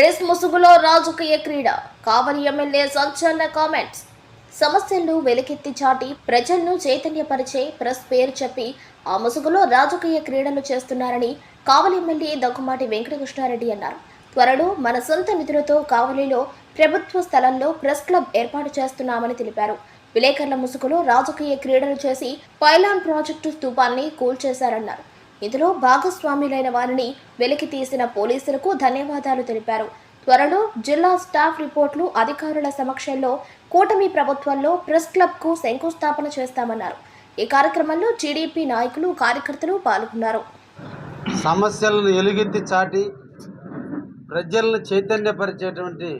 Press ముసుగులో రాజకీయ క్రీడ. కావలి ఎమ్మెల్యే సంచలన కామెంట్స్. సమస్యలను వెలికెత్తి చాటి ప్రజలను చైతన్యపరిచే ప్రెస్ పేరు చెప్పి ఆ ముసుగులో రాజకీయ క్రీడలు చేస్తున్నారని కావలి ఎమ్మెల్యే దగ్గుమాటి వెంకటకృష్ణారెడ్డి అన్నారు. త్వరలో మన సొంత నిధులతో కావలిలో ప్రభుత్వ స్థలంలో ప్రెస్ క్లబ్ ఏర్పాటు చేస్తున్నామని తెలిపారు. విలేకరుల ముసుగులో రాజకీయ క్రీడలు చేసి పైలాన్ ప్రాజెక్టు స్థూపాన్ని కూల్చేశారన్నారు. ఇందులో భాగస్వాములైన వారిని వెలికి తీసిన పోలీసులకు ధన్యవాదాలు తెలిపారు. త్వరలో జిల్లా స్టాఫ్ రిపోర్టులు అధికారుల సమక్షంలో కూటమి ప్రభుత్వంలో ప్రెస్ క్లబ్కు శంకుస్థాపన చేస్తామన్నారు. ఈ కార్యక్రమంలో టీడీపీ నాయకులు కార్యకర్తలు పాల్గొన్నారు. సమస్యలను ఎలుగెత్తి చాటి ప్రజలను చైతన్యపరిచేటువంటి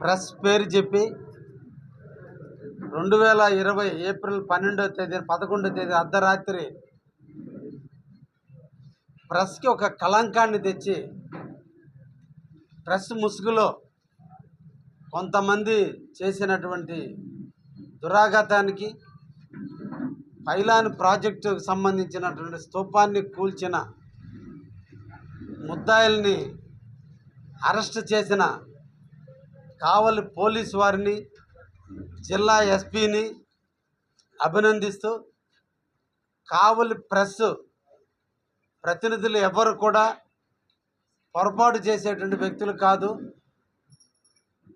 ప్రెస్ పేరు చెప్పి రెండు వేల ఇరవై ఏప్రిల్ పన్నెండవ తేదీ పదకొండవ తేదీ అర్ధరాత్రి ప్రెస్కి ఒక కళంకాన్ని తెచ్చి ప్రెస్ ముసుగులో కొంతమంది చేసినటువంటి దురాఘాతానికి పైలాన్ ప్రాజెక్టుకు సంబంధించినటువంటి స్తూపాన్ని కూల్చిన ముద్దాయిల్ని అరెస్ట్ చేసిన కావలి పోలీసు వారిని జిల్లా ఎస్పీని అభినందిస్తూ కావలి ప్రెస్ ప్రతినిధులు ఎవరు కూడా పొరపాటు చేసేటువంటి వ్యక్తులు కాదు.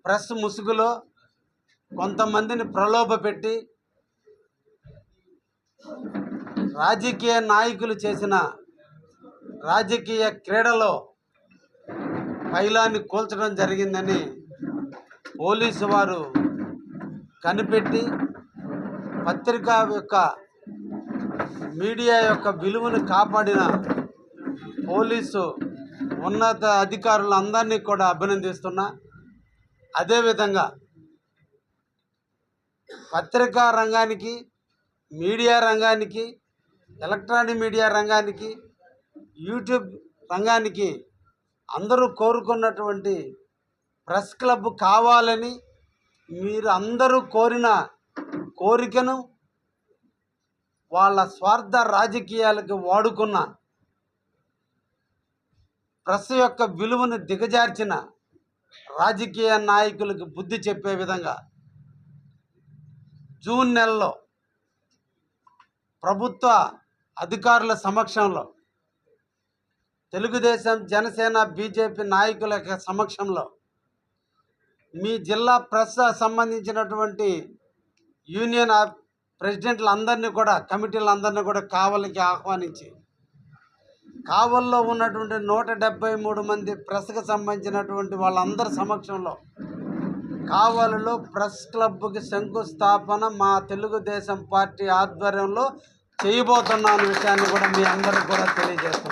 ప్రెస్ ముసుగులో కొంతమందిని ప్రలోభపెట్టి రాజకీయ నాయకులు చేసిన రాజకీయ క్రీడలో పైలాన్ని కూల్చడం జరిగిందని పోలీసు వారు కనిపెట్టి పత్రికా యొక్క మీడియా యొక్క విలువను కాపాడిన పోలీసు ఉన్నత అధికారులందరినీ కూడా అభినందిస్తున్నా. అదేవిధంగా పత్రికా రంగానికి మీడియా రంగానికి ఎలక్ట్రానిక్ మీడియా రంగానికి యూట్యూబ్ రంగానికి అందరూ కోరుకున్నటువంటి ప్రెస్ క్లబ్ కావాలని మీరు అందరూ కోరిన కోరికను వాళ్ళ స్వార్థ రాజకీయాలకు వాడుకున్న ప్రెస్ యొక్క విలువను దిగజార్చిన రాజకీయ నాయకులకు బుద్ధి చెప్పే విధంగా జూన్ నెలలో ప్రభుత్వ అధికారుల సమక్షంలో తెలుగుదేశం జనసేన బీజేపీ నాయకుల యొక్క సమక్షంలో మీ జిల్లా ప్రెస్ సంబంధించినటువంటి యూనియన్ ఆఫ్ ప్రెసిడెంట్లందరినీ కూడా కమిటీలందరినీ కూడా కావలికి ఆహ్వానించి కావల్లో ఉన్నటువంటి నూట డెబ్బై మూడు మంది ప్రెస్కి సంబంధించినటువంటి వాళ్ళందరి సమక్షంలో కావలిలో ప్రెస్ క్లబ్కి శంకుస్థాపన మా తెలుగుదేశం పార్టీ ఆధ్వర్యంలో చేయబోతున్న అనే విషయాన్ని కూడా మీ అందరికి కూడా తెలియజేస్తాం